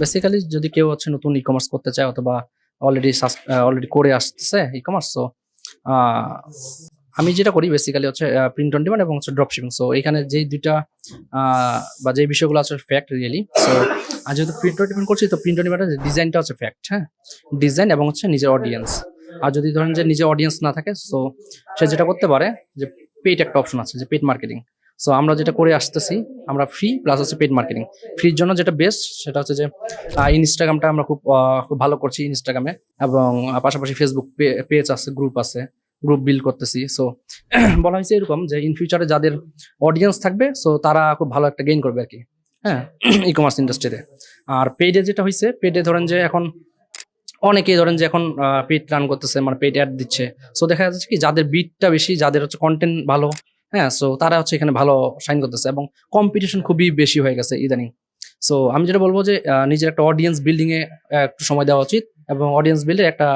Basically যদি কেউ হচ্ছে নতুন ই কমার্স করতে চায় অথবা অলরেডি অলরেডি করে আসতেছে ই কমার্স সো আমি যেটা করি বেসিক্যালি হচ্ছে প্রিন্ট অন ডিমান্ড এবং হচ্ছে ড্রপ শিপিং সো এখানে যেই দুইটা বা যেই বিষয়গুলো আছে ফ্যাক্ট রিয়েলি সো আর যেহেতু প্রিন্ট অন ডিমান্ড করছি, তো প্রিন্ট অন ডিমান্ডের ডিজাইনটা হচ্ছে ফ্যাক্ট হ্যাঁ? ডিজাইন এবং হচ্ছে নিজের অডিয়েন্স আর যদি ধরেন যে নিজের অডিয়েন্স না থাকে সো সে যেটা করতে পারে, যে পেড একটা অপশন আছে, যে পেড মার্কেটিং সো আমরা যেটা করে আসতেছি, আমরা ফ্রি প্লাস হচ্ছে পেড মার্কেটিং ফ্রির জন্য যেটা বেস্ট সেটা হচ্ছে যে ইনস্টাগ্রামটা আমরা খুব খুব ভালো করছি ইনস্টাগ্রামে এবং পাশাপাশি ফেসবুক পেজ আছে গ্রুপ আছে গ্রুপ বিল্ড করতেছি। সো বলা হয়েছে এরকম যে ইন ফিউচারে যাদের অডিয়েন্স থাকবে সো তারা খুব ভালো একটা গেইন করবে আর কি হ্যাঁ ই কমার্স ইন্ডাস্ট্রিতে আর পেডে যেটা হয়েছে পেডে ধরেন যে, এখন অনেকেই ধরেন যে, এখন পেড রান করতেছে মানে পেড অ্যাড দিচ্ছে। সো দেখা যাচ্ছে কি, যাদের বিটটা বেশি, যাদের হচ্ছে কন্টেন্ট ভালো হ্যাঁ সো তারা হচ্ছে এখানে ভালো সাইন করতেছে এবং কম্পিটিশন খুবই বেশি হয়ে গেছে ইদানিং। সো আমি যেটা বলব যে নিজের একটা অডিয়েন্স বিল্ডিং এ একটু সময় দেওয়া উচিত এবং অডিয়েন্স বিল্ডে একটা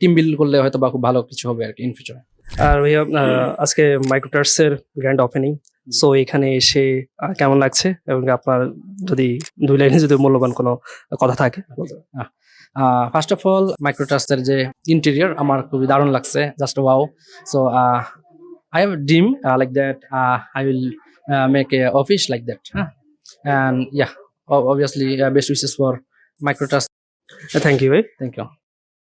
টিম বিল্ড করলে হয়তো বা খুব ভালো কিছু হবে আর কি ইন ফিউচারে আর ভাইয়া আজকে মাইক্রোটার্সের গ্র্যান্ড ওপেনিং সো এখানে এসে কেমন লাগছে? এবং আপনার যদি দুই লাইনে যদি মূল্যবান কোনো কথা থাকে ফার্স্ট অফ অল মাইক্রোটাস্টের যে ইন্টেরিয়র আমার খুবই দারুণ লাগছে just wow so I have a dream uh, like that. Uh, I will uh, make a office like that. Huh? And yeah, obviously, uh, best wishes for microtrust. Uh, thank you. Eh? Thank you.